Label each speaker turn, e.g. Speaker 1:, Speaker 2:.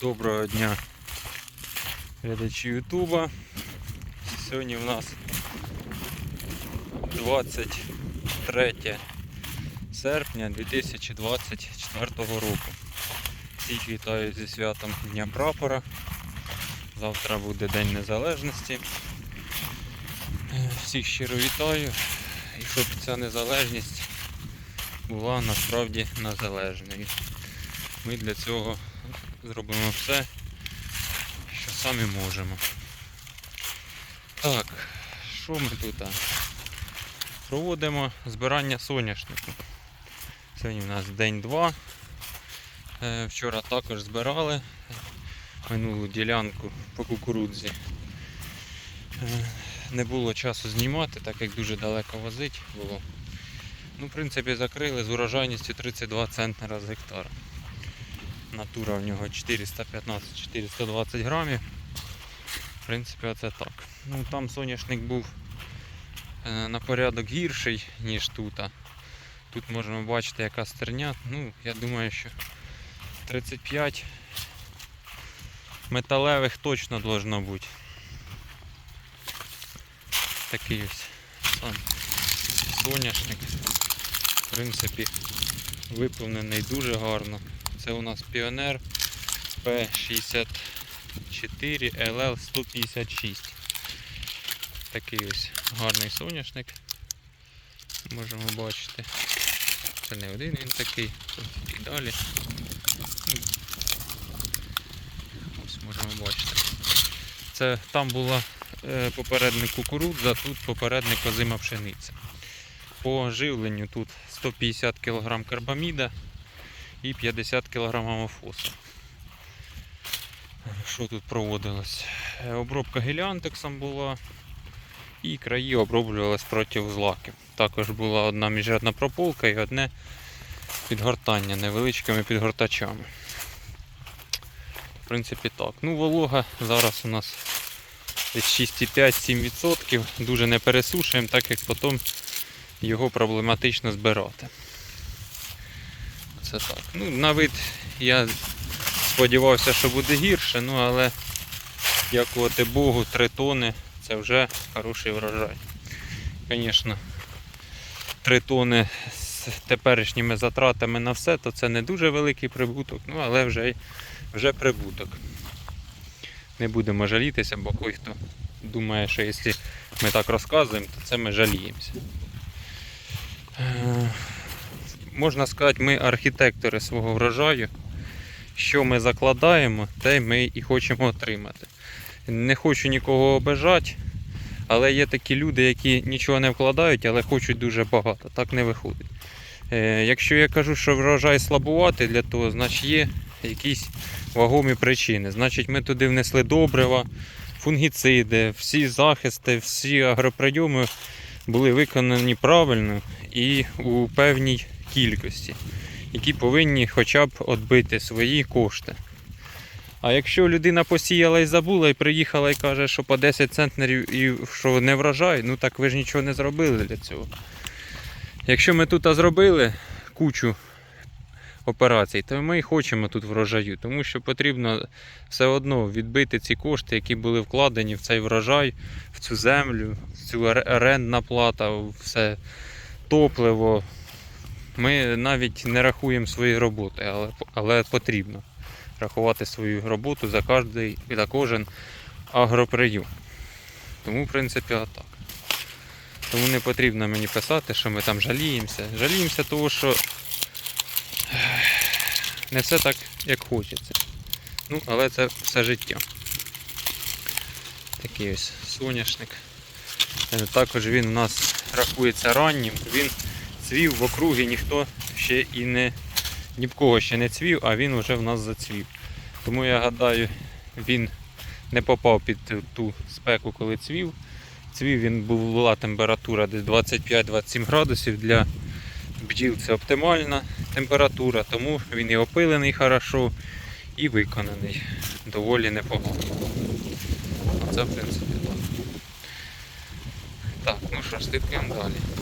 Speaker 1: Доброго дня глядачі Ютуба. Сьогодні в нас 23 серпня 2024 року. Всіх вітаю зі святом Дня Прапора. Завтра буде День Незалежності. Е, Всіх щиро вітаю. І щоб ця незалежність була насправді незалежною. Ми для цього зробимо все, що самі можемо. Так, що ми тут? Проводимо збирання соняшнику. Сьогодні у нас день 2. Е, Вчора також збирали минулу ділянку по кукурудзі. Е, Не було часу знімати, так як дуже далеко возить було. Ну, в принципі, закрили з урожайністю 32 центнера з гектара. Натура в нього 415-420 грамів. В принципі, оце так. Ну там соняшник був е, на порядок гірший, ніж тут. Тут можемо бачити, яка стерня. Ну, я думаю, що 35 металевих точно должно бути. Такий ось сам соняшник. В принципі, виповнений дуже гарно. Це у нас піонер P64 LL 156. Такий ось гарний соняшник. Можемо бачити. Це не один він такий, і далі. Ось можемо бачити. Це там була е, попередник кукурудза, тут попередник озима пшениця. По живленню тут 150 кг карбаміда і 50 кг амофосу. Що тут проводилось? Е, Обробка геліантексом була і краї оброблювалися проти злаків. Також була одна міжрядна прополка і одне підгортання невеличкими підгортачами. В принципі так. Ну, волога зараз у нас 6,5-7%. Дуже не пересушуємо, так як потім його проблематично збирати. Це так. Ну, на я сподівався, що буде гірше, ну але дякувати Богу, 3 тони це вже хороший врожай. Звісно, 3 тони з теперішніми затратами на все, то це не дуже великий прибуток, ну але вже, вже прибуток. Не будемо жалітися, бо кой хто думає, що якщо ми так розказуємо, то це ми жаліємося. Можна сказати, ми архітектори свого врожаю. Що ми закладаємо, те ми і хочемо отримати. Не хочу нікого обижати, але є такі люди, які нічого не вкладають, але хочуть дуже багато. Так не виходить. Е, якщо я кажу, що врожай слабувати для того, значить є якісь вагомі причини. Значить, ми туди внесли добрива, фунгіциди, всі захисти, всі агроприйоми були виконані правильно і у певній кількості, які повинні хоча б відбити свої кошти. А якщо людина посіяла і забула, і приїхала і каже, що по 10 центнерів і що не врожай, ну так ви ж нічого не зробили для цього. Якщо ми тут зробили кучу операцій, то ми і хочемо тут врожаю, тому що потрібно все одно відбити ці кошти, які були вкладені в цей врожай, в цю землю, в цю ор- орендна плата, все топливо. Ми навіть не рахуємо свої роботи, але, але потрібно рахувати свою роботу за кожний за кожен агроприйом. Тому, в принципі, отак. Тому не потрібно мені писати, що ми там жаліємося. Жаліємося, тому що не все так, як хочеться. Ну, але це все життя. Такий ось соняшник. Також він у нас рахується раннім. Він цвів в округі, ніхто ще і не ні в кого ще не цвів, а він вже в нас зацвів. Тому я гадаю, він не попав під ту спеку, коли цвів. Цвів він була температура десь 25-27 градусів. Для бджіл це оптимальна температура, тому він і опилений хорошо, і виконаний доволі непогано. Оце в принципі так. Так, ну що ж, слідкуємо далі.